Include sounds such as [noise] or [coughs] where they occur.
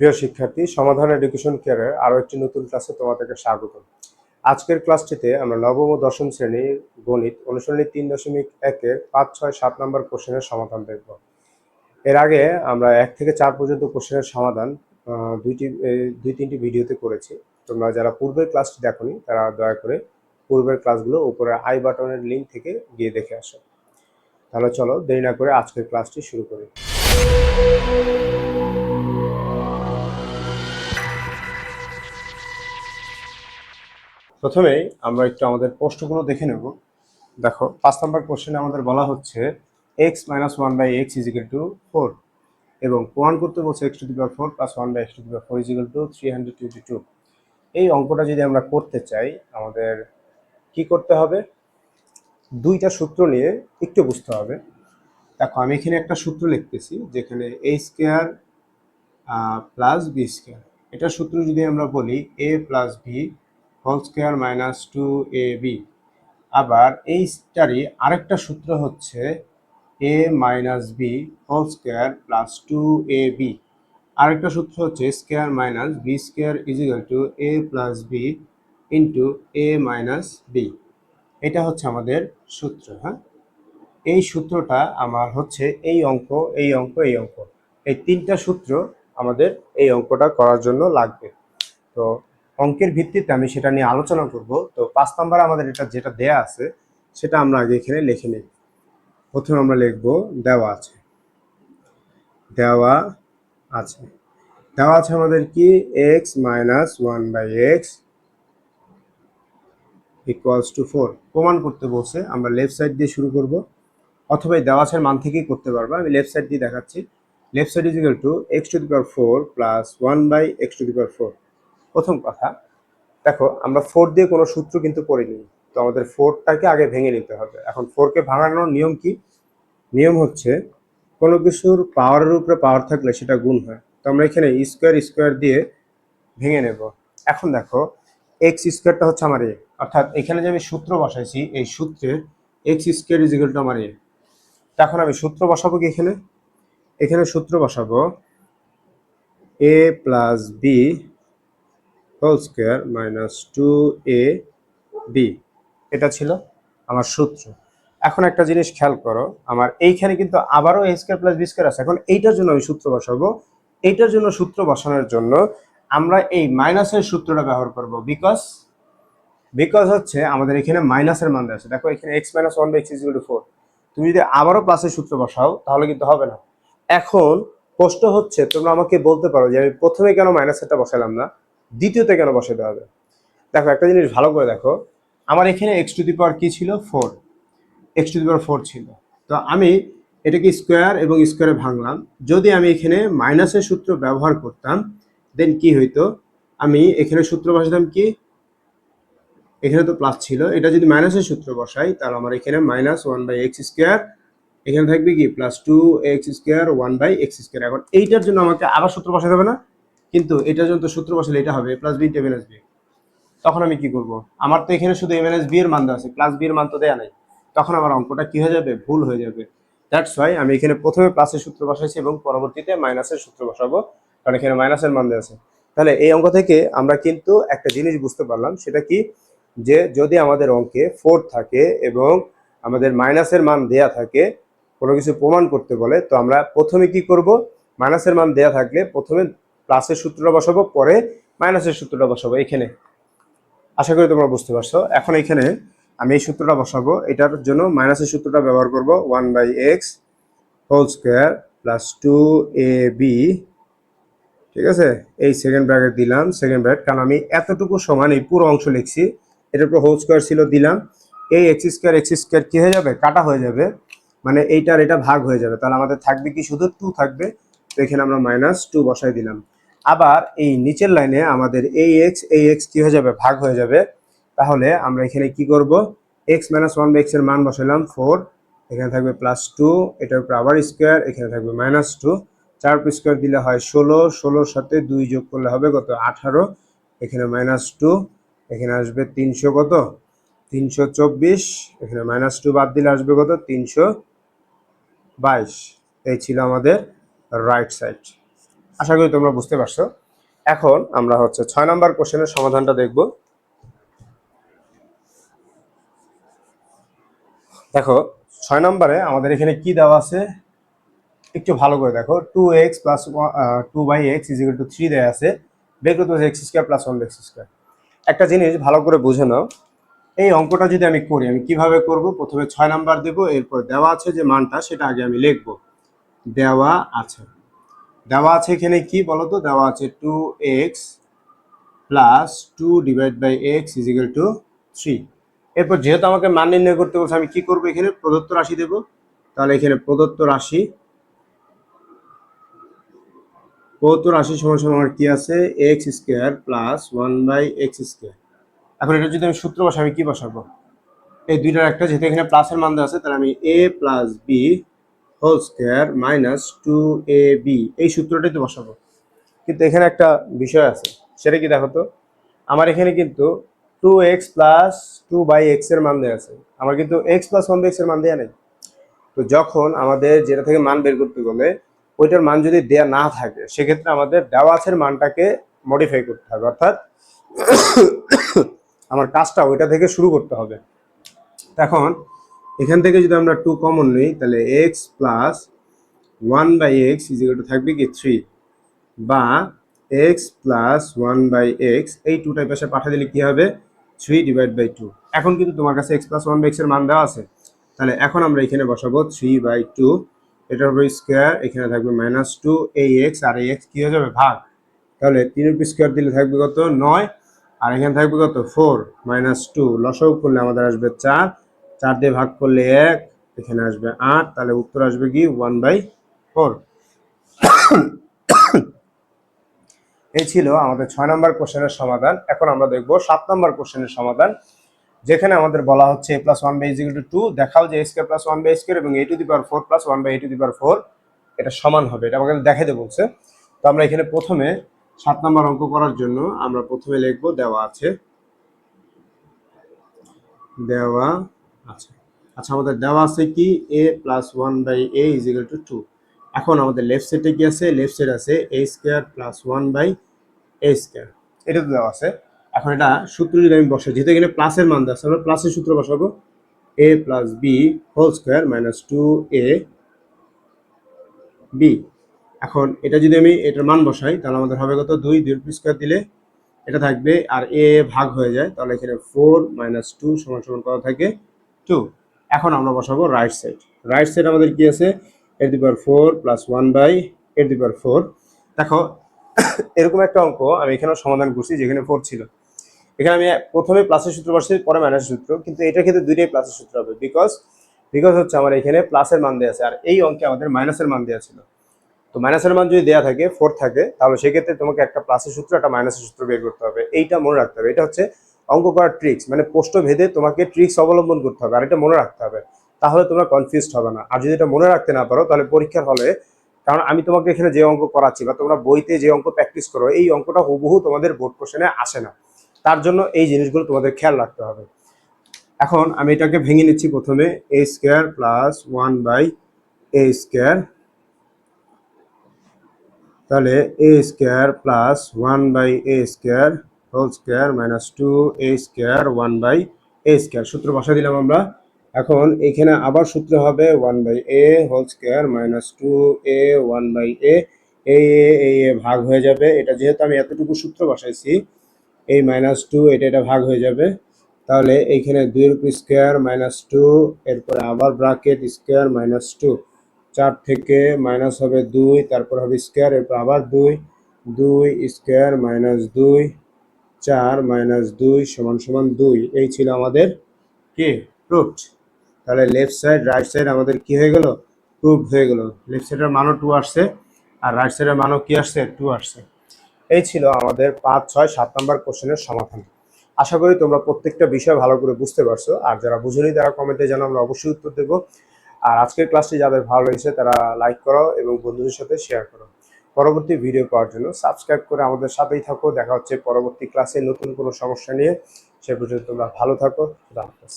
প্রিয় শিক্ষার্থী, সমাধান এডুকেশন কেয়ারের আরও একটি নতুন ক্লাসে তোমাদেরকে স্বাগত আজকের ক্লাসটিতে আমরা নবম ও দশম শ্রেণির গণিত অনুশীলনী তিন দশমিক একের পাঁচ ছয় সাত নম্বর কোশ্চেনের সমাধান দেখব। এর আগে আমরা এক থেকে চার পর্যন্ত কোশ্চেনের সমাধান দুইটি দুই তিনটি ভিডিওতে করেছি। তোমরা যারা পূর্বের ক্লাসটি দেখোনি, তারা দয়া করে পূর্বের ক্লাসগুলো উপরে আই বাটনের লিঙ্ক থেকে গিয়ে দেখে আসো। তাহলে চলো দেরি না করে আজকের ক্লাসটি শুরু করি। প্রথমেই আমরা একটু আমাদের প্রশ্নগুলো দেখে নেব। দেখো, পাঁচ নম্বর কোশ্চেনে আমাদের বলা হচ্ছে x minus one by x equal to four এবং প্রমাণ করতে বলছে x to the power four plus one by x to the power four equal to three hundred twenty two এই অঙ্কটা যদি আমরা করতে চাই, আমাদের কি করতে হবে? দুইটা সূত্র নিয়ে একটু বুঝতে হবে। দেখো, আমি এখানে একটা সূত্র লিখতেছি যেখানে a square plus b square এটার সূত্র যদি আমরা বলি a plus b whole square minus two a b. আবার এইটারই আরেকটা সূত্র হচ্ছে a minus b whole square plus two a b. আরেকটা সূত্র হচ্ছে square minus b square equal to a plus b into a minus b. এটা হচ্ছে আমাদের সূত্র হ্যাঁ? এই সূত্রটা আমার হচ্ছে এই অঙ্ক এই অঙ্ক এই অঙ্ক। এই তিনটা সূত্র আমাদের এই অঙ্কটা করার জন্য লাগবে। তো অঙ্কের ভিত্তিতে আমি সেটা নিয়ে আলোচনা করব। তো পাঁচ নাম্বার আমাদের এটা যেটা দেয়া আছে, সেটা আমরা আগে এখানে লিখে নিই। প্রথমে আমরা লিখব, দেওয়া আছে। দেওয়া আছে। দেওয়া আছে আমাদের কি? X minus one by x equals to four প্রমাণ করতে বলছে, আমরা লেফট সাইড দিয়ে শুরু করব। অথবা এই দেওয়াছের মান থেকেই করতে পারব। আমি লেফট সাইড দিয়ে দেখাচ্ছি। Left side is equal to x to the power four plus one by x to the power four প্রথম কথা, দেখো, আমরা ফোর দিয়ে কোনো সূত্র কিন্তু পড়িনি। তো আমাদের ফোরটাকে আগে ভেঙে নিতে হবে। এখন ফোরকে ভাঙানোর নিয়ম কি? নিয়ম হচ্ছে, কোনো কিছুর পাওয়ারের উপরে পাওয়ার থাকলে সেটা গুণ হয়। তো আমরা এখানে স্কোয়ার স্কোয়ার দিয়ে ভেঙে নেব। এখন দেখো এক্স স্কোয়ারটা হচ্ছে আমার এ অর্থাৎ এখানে যে আমি সূত্র বসাইছি, এই সূত্রে এক্স স্কোয়ার ইজ টু আমার এ এখন আমি সূত্র বসাবো কি এখানে? এখানে সূত্র বসাবো a plus b whole square minus two a b এটা ছিল আমার সূত্র। এখন একটা জিনিস খেয়াল করো, আমার এইখানে কিন্তু আবারও a square plus b square আছে। এখন এইটার জন্য আমি সূত্র বসাবো। এইটার জন্য সূত্র বসানোর জন্য আমরা এই মাইনাসের সূত্রটা ব্যবহার করব বিকজ বিকজ হচ্ছে আমাদের এখানে মাইনাসের মান আছে। দেখো এখানে x minus one by x is four তুমি যদি আবারও প্লাসের সূত্র বসাও, তাহলে কিন্তু হবে না। এখন প্রশ্ন হচ্ছে, তোমরা আমাকে বলতে পারো যে আমি প্রথমে কেন মাইনাসেরটা বসালাম না? দ্বিতীয়তে কেন বসাতে হবে? দেখো, একটা জিনিস ভালো করে দেখো। আমার এখানে এক্স টু দি পাওয়ার কি ছিল? Four x to the power four ছিল। তো আমি এটাকে স্কোয়ার এবং স্কোয়ারে ভাঙলাম। যদি আমি এখানে মাইনাসের সূত্র ব্যবহার করতাম দেন কি হইতো? আমি এখানে সূত্র বসাতাম কি? এখানে তো প্লাস ছিল। এটা যদি মাইনাসের সূত্র বসাই, তাহলে আমার এখানে minus one by x square এখানে থাকবে কি? Plus two x square one by x square এখন এইটার জন্য আমাকে আবার সূত্র বসাতে হবে না? কিন্তু এটা তো সূত্র বসালে এটা হবে প্লাস বি টেন বি তখন আমি কি করব? আমার তো এখানে শুধু এম বি এর মান দেওয়া আছে প্লাস বি এর মান তো দেয়া নাই। তখন আমার অঙ্কটা কি হয়ে যাবে? ভুল হয়ে যাবে। দ্যাটস ওয়াই আমি এখানে প্রথমে প্লাসের সূত্র বসাইছি এবং পরবর্তীতে মাইনাসের সূত্র বসাবো, কারণ এখানে মাইনাসের মান দেওয়া আছে। তাহলে এই অঙ্ক থেকে আমরা কিন্তু একটা জিনিস বুঝতে পারলাম, সেটা কি? যে যদি আমাদের অঙ্কে ফোর থাকে এবং আমাদের মাইনাসের মান দেয়া থাকে, কোনো কিছু প্রমাণ করতে বলে, তো আমরা প্রথমে কি করব? মাইনাসের মান দেয়া থাকলে প্রথমে প্লাসের সূত্রটা বসাবো, পরে মাইনাসের সূত্রটা বসাবো, এখানে। আশা করি তোমরা বুঝতে পারছ। এখন এখানে আমি এই সূত্রটা বসাবো, এটার জন্য মাইনাসের সূত্রটা ব্যবহার করব one by x whole square plus two a b ঠিক আছে? এই সেকেন্ড ব্র্যাকেট দিলাম সেকেন্ড ব্র্যাকেট কারণ আমি এতটুকু সমান এই পুরো অংশ লিখছি, এটার উপর হোল স্কোয়ার ছিল দিলাম। এই এক্স স্কোয়ার এক্স স্কোয়ার কী হয়ে যাবে? কাটা হয়ে যাবে। মানে এইটার এটা ভাগ হয়ে যাবে। তাহলে আমাদের থাকবে কি শুধু টু থাকবে? তো এখানে আমরা মাইনাস টু বসাই দিলাম। আবার এই নিচের লাইনে আমাদের এই এক্স এই এক্স কি হয়ে যাবে? ভাগ হয়ে যাবে। তাহলে আমরা এখানে কি করব? এক্স মাইনাস ওয়ান বাই এক্সের মান বসাইলাম ফোর এখানে থাকবে প্লাস টু এটার উপর আবার স্কোয়ার এখানে থাকবে মাইনাস টু চার স্কোয়ার দিলে হয় ষোলো, ষোলোর সাথে দুই যোগ করলে হবে কত? আঠারো। এখানে মাইনাস টু এখানে আসবে তিনশো কত? তিনশো চব্বিশ। এখানে মাইনাস টু বাদ দিলে আসবে কত? তিনশো বাইশ। এই ছিল আমাদের রাইট সাইড আশা করি তোমরা বুঝতে পারছ। এখন আমরা হচ্ছে ছয় নম্বর কোশ্চেনের সমাধানটা দেখব। দেখো, ছয় নম্বরে আমাদের এখানে কি দেওয়া আছে? একটু ভালো করে দেখো। Two x plus two by x is to three দেওয়া আছে। বের করতে x square plus one x square একটা জিনিস ভালো করে বুঝে নাও। এই অঙ্কটা যদি আমি করি, আমি কীভাবে করব? প্রথমে ছয় নাম্বার দেব, এরপর দেওয়া আছে যে মানটা, সেটা আগে আমি লিখব। দেওয়া আছে। দেওয়া আছে এখানে কি বলতো? দেওয়া আছে two x plus two divide by x equal to three এরপর যেহেতু আমাকে মান নির্ণয় করতে বলছে, আমি কি করব এখানে? প্রদত্ত রাশি দেব। তাহলে এখানে প্রদত্ত রাশি প্রদত্ত রাশি সমান সমান আমার কি আছে? X square plus one by x square এখন এটা যদি আমি সূত্র বসাই, আমি কি বসাবো? এই দুইটার একটা, যেহেতু এখানে প্লাসের মান দেওয়া আছে, তাহলে আমি a plus b whole square minus two a b. এই সূত্রটাই তো বসাবো। কিন্তু এখানে একটা বিষয় আছে, সেটা কি দেখো তো? আমার এখানে কিন্তু two x plus two by এক্সের মান দেওয়া আছে। আমার কিন্তু এক্স প্লাস ওয়ান বাই এক্সের মান দেওয়া নেই। তো যখন আমাদের যেটা থেকে মান বের করতে গেলে, ওইটার মান যদি দেয়া না থাকে, সেক্ষেত্রে আমাদের দেওয়া আছের মানটাকে মডিফাই করতে হবে। অর্থাৎ [coughs] আমার কাজটা ওইটা থেকে শুরু করতে হবে। এখন এখান থেকে যদি আমরা টু কমন নিই, তাহলে x plus one by x equal to থাকবে কি থ্রি বা x plus one by x এই টু টাইপ পাশে পাঠিয়ে দিলে কী হবে? থ্রি ডিভাইড বাই টু এখন কিন্তু তোমার কাছে এক্স প্লাস ওয়ান বাই এক্সের মান দেওয়া আছে। তাহলে এখন আমরা এখানে বসাবো থ্রি বাই টু এটার উপর স্কোয়ার এখানে থাকবে মাইনাস টু এই এক্স আর এই এক্স কী হয়ে যাবে? ভাগ। তাহলে তিন উপর স্কোয়ার দিলে থাকবে কত? নয়। আর এখানে থাকবে কত? ফোর মাইনাস টু লসও করলে আমাদের আসবে চার। চার দিয়ে ভাগ করলে এক, এখানে আসবে আট, তাহলে উত্তর আসবে কি? ওয়ান বাই ফোর এই ছিল আমাদের ছয় নম্বর কোশ্চেনের সমাধান। এখন আমরা দেখব সাত নম্বর কোশ্চেনের সমাধান, যেখানে আমাদের বলা হচ্ছে a plus one by equal to two দেখাও যে square plus one by square এবং a to the power four plus one by a to the power four এটা সমান হবে। এটা আমাকে দেখাতে বলছে। তো আমরা এখানে প্রথমে সাত নম্বর অঙ্ক করার জন্য আমরা প্রথমে লিখব দেওয়া আছে, দেওয়া আছে আচ্ছা আমাদের দেওয়া আছে কি? A plus one by a equal to two এখন আমাদের লেফট সাইডে কি আছে? লেফট সাইড আছে a square plus one by a square এটা তো দেওয়া আছে। এখন এটা সূত্র যদি আমি বসাই, যেহেতু এখানে প্লাসের মান দেওয়া আছে, আমরা প্লাসের সূত্র বসাবো। A plus b whole square minus two a b এখন এটা যদি আমি এটার মান বসাই, তাহলে আমাদের হবে কত? দুই দুই স্কোয়ার দিলে এটা থাকবে, আর এ ভাগ হয়ে যায়, তাহলে এখানে ফোর মাইনাস টু সমান সমান কত থাকে? টু এখন আমরা বসাবো রাইট সাইড রাইট সাইড আমাদের কি আছে? এর the power four plus one by এর দি পাওয়ার ফোর দেখো, এরকম একটা অঙ্ক আমি এখানেও সমাধান করছি যেখানে ফোর ছিল। এখানে আমি প্রথমে প্লাসের সূত্র বসছি পরে মাইনাসের সূত্র। কিন্তু এটার ক্ষেত্রে দুইটাই প্লাসের সূত্র হবে। বিকজ বিকজ হচ্ছে আমার এখানে প্লাসের মান দেওয়া আছে। আর এই অঙ্কে আমাদের মাইনাসের মান দেওয়া ছিল। তো মাইনাসের মান যদি দেওয়া থাকে ফোর থাকে, তাহলে সেক্ষেত্রে তোমাকে একটা প্লাসের সূত্র, একটা মাইনাসের সূত্র বের করতে হবে। এইটা মনে রাখতে হবে। এটা হচ্ছে অঙ্ক করার ট্রিক্স মানে পোস্ট ভেদে তোমাকে ট্রিক্স অবলম্বন করতে হবে, আর এটা মনে রাখতে হবে। তাহলে তোমরা কনফিউজড হবে না। আর যদি এটা মনে রাখতে না পারো, তাহলে পরীক্ষার হলে, কারণ আমি তোমাকে এখানে যে অঙ্ক করাচ্ছি বা তোমরা বইতে যে অঙ্ক প্র্যাকটিস করো, এই অঙ্কটা হুবহু তোমাদের বোর্ড কোশ্চেনে আসে না। তার জন্য এই জিনিসগুলো তোমাদের খেয়াল রাখতে হবে। এখন আমি এটাকে ভেঙে নিচ্ছি প্রথমে a square plus one by a square তাহলে a square plus one by a square whole square minus two a square one by a square. সূত্র বসা দিলাম আমরা। এখন এখানে আবার সূত্র হবে one by a whole square minus two a one by a. A a a ভাগ হয়ে যাবে। এটা যেহেতু আমি এতটুকু সূত্র বসাইছি এই মাইনাস টু এটা এটা ভাগ হয়ে যাবে। তাহলে এইখানে দুই রুপি স্কোয়ার মাইনাস টু, এরপরে আবার ব্রাকেট স্কোয়ার মাইনাস টু। চার থেকে মাইনাস হবে দুই, তারপর হবে স্কোয়ার, এরপর আবার দুই। দুই স্কোয়ার মাইনাস দুই চার মাইনাস দুই সমান সমান দুই। এই ছিল আমাদের কি? প্রুফড তাহলে লেফট সাইড রাইট সাইড আমাদের কি হয়ে গেল? প্রুফ হয়ে গেল। লেফট সাইডের মানও টু আসছে, আর রাইট সাইডের মানও কি আসছে? টু আসছে। এই ছিল আমাদের পাঁচ, ছয়, সাত নম্বর কোশ্চেনের সমাধান। আশা করি তোমরা প্রত্যেকটা বিষয় ভালো করে বুঝতে পারছ, আর যারা বুঝেনি তারা কমেন্টে যেন আমরা অবশ্যই উত্তর দেবো। আর আজকের ক্লাসটি যাদের ভালো লেগেছে তারা লাইক করো এবং বন্ধুদের সাথে শেয়ার করো। পরবর্তী ভিডিও পাওয়ার জন্য সাবস্ক্রাইব করে আমাদের সাথেই থাকো। দেখা হচ্ছে পরবর্তী ক্লাসে নতুন কোনো সমস্যা নিয়ে। সে পর্যন্ত তোমরা ভালো থাকো। খুদা হাফেজ।